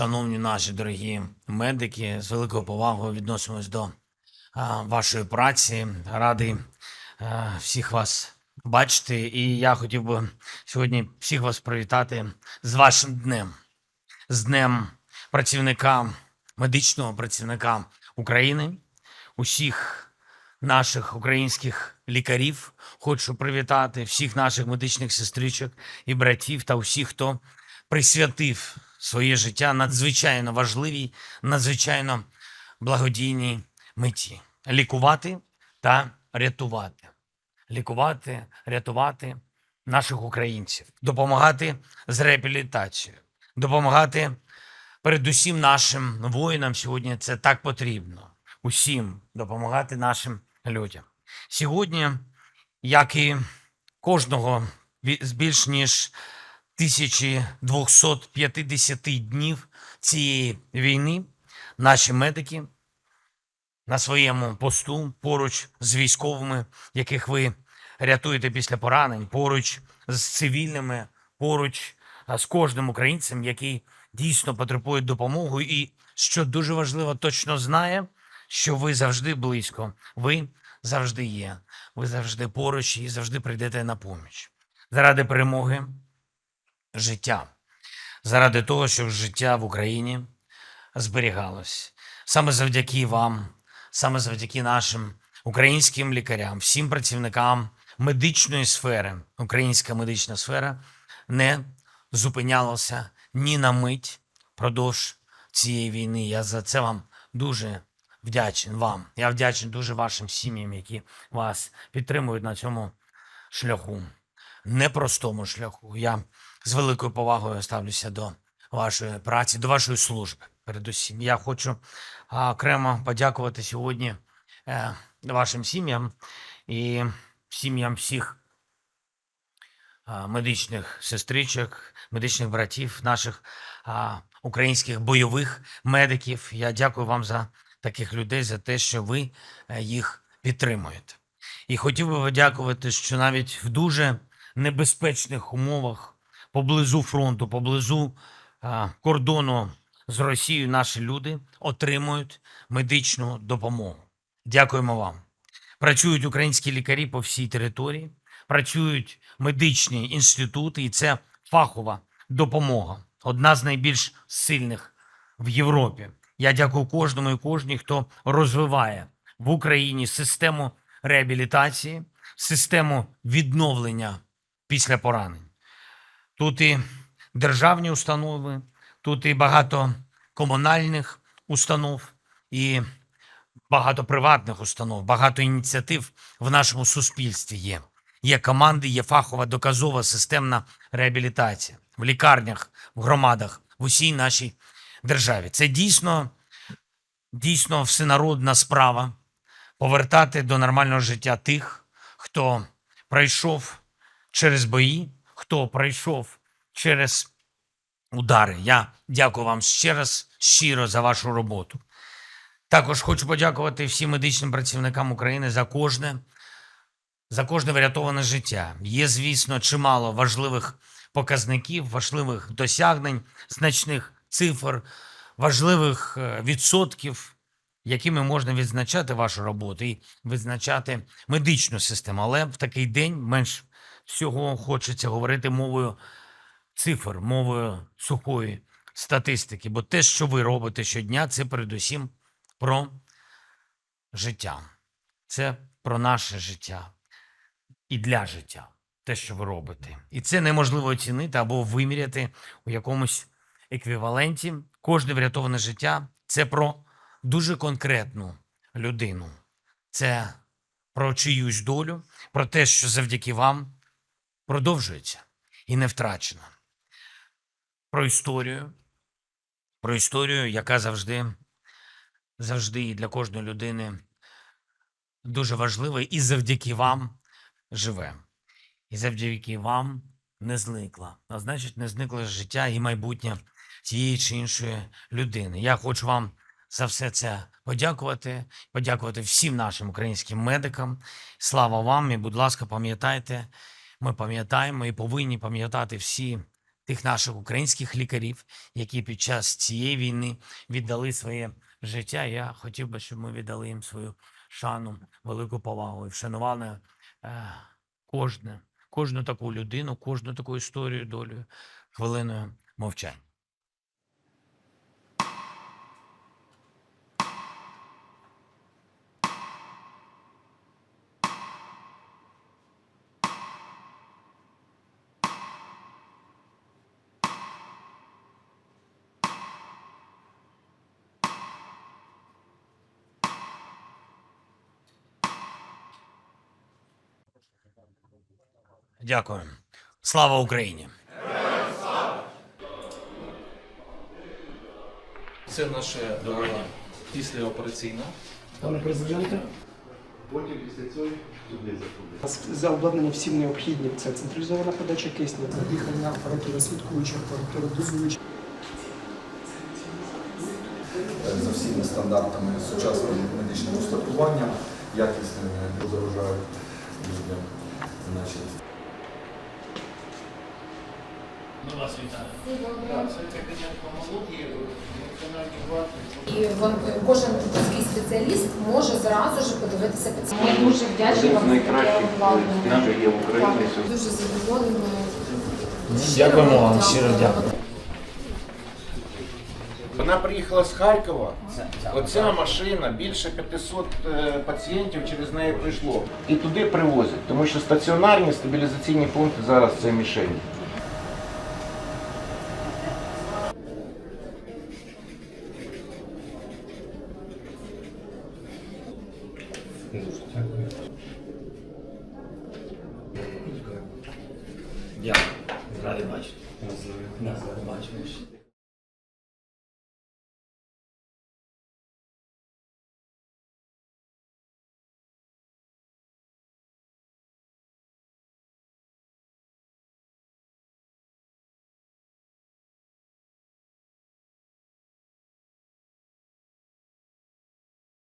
шановні наші дорогі медики, з великою повагою відносимось до вашої праці. Радий всіх вас бачити. І я хотів би сьогодні всіх вас привітати з вашим днем, з днем працівника, медичного працівника України, усіх наших українських лікарів. Хочу привітати всіх наших медичних сестричок і братів та усіх, хто присвятив своє життя надзвичайно важливій, надзвичайно благодійній меті лікувати та рятувати. Лікувати, рятувати наших українців, допомагати з реабілітацією, допомагати передусім нашим воїнам сьогодні це так потрібно. Усім допомагати нашим людям. Сьогодні, як і кожного з більш ніж 1250 днів цієї війни, наші медики на своєму посту поруч з військовими, яких ви рятуєте після поранень, поруч з цивільними, поруч з кожним українцем, який дійсно потребує допомоги, і що дуже важливо, точно знає, що ви завжди близько, ви завжди є, ви завжди поруч і завжди прийдете на поміч. Заради перемоги життя, заради того, щоб життя в Україні зберігалось. Саме завдяки вам, саме завдяки нашим українським лікарям, всім працівникам медичної сфери, українська медична сфера не зупинялася ні на мить впродовж цієї війни. Я за це вам дуже вдячен вам. Я вдячний дуже вашим сім'ям, які вас підтримують на цьому шляху, непростому шляху. Я з великою повагою ставлюся до вашої праці, до вашої служби. Передусім, я хочу окремо подякувати сьогодні е, вашим сім'ям і сім'ям всіх медичних сестричок, медичних братів, наших українських бойових медиків. Я дякую вам за таких людей, за те, що ви е, їх підтримуєте. І хотів би подякувати, що навіть в дуже небезпечних умовах поблизу фронту, поблизу кордону з Росією наші люди отримують медичну допомогу. Дякуємо вам. Працюють українські лікарі по всій території, працюють медичні інститути, і це фахова допомога. Одна з найбільш сильних в Європі. Я дякую кожному і кожній, хто розвиває в Україні систему реабілітації, систему відновлення після поранень. Тут і державні установи, тут і багато комунальних установ, і багато приватних установ, багато ініціатив в нашому суспільстві є. Є команди, є фахова доказова системна реабілітація в лікарнях, в громадах, в усій нашій державі. Це дійсно, дійсно всенародна справа повертати до нормального життя тих, хто пройшов через бої, хто пройшов через удари. Я дякую вам ще раз щиро за вашу роботу. Також хочу подякувати всім медичним працівникам України за кожне, за кожне врятоване життя. Є, звісно, чимало важливих показників, важливих досягнень, значних цифр, важливих е, відсотків, якими можна відзначати вашу роботу і відзначати медичну систему. Але в такий день менш всього хочеться говорити мовою цифр, мовою сухої статистики. Бо те, що ви робите щодня, це передусім про життя. Це про наше життя і для життя. Те, що ви робите. І це неможливо оцінити або виміряти у якомусь еквіваленті. Кожне врятоване життя це про дуже конкретну людину. Це про чиюсь долю, про те, що завдяки вам продовжується і не втрачено. Про історію, про історію, яка завжди, завжди і для кожної людини дуже важлива, і завдяки вам живе. І завдяки вам не зникла. А значить, не зникло життя і майбутнє тієї чи іншої людини. Я хочу вам за все це подякувати, подякувати всім нашим українським медикам. Слава вам і, будь ласка, пам'ятайте, ми пам'ятаємо і повинні пам'ятати всі тих наших українських лікарів, які під час цієї війни віддали своє життя. Я хотів би, щоб ми віддали їм свою шану, велику повагу і вшанували е, кожне, кожну таку людину, кожну таку історію, долю хвилиною мовчання. Дякую. Слава Україні! Це наше е, післяопераційне. Пане президенте. Потім після цього туди За обладнання всім необхідним. Це централізована подача кисню, дихання, апаратура свідкуюча, апаратура дозуюча. за всіми стандартами сучасного медичного устаткування, якісними, не заважають людям. Ми вас вітаємо. І кожен вузький спеціаліст може зразу ж подивитися пацієнта. Ми дуже вдячні вам є в Україні Дуже задоволені. Дякуємо вам, щиро дякую. Вона приїхала з Харкова. Оця машина, більше 500 е, пацієнтів через неї прийшло. І туди привозять, тому що стаціонарні стабілізаційні пункти зараз це мішені. anlaşmış.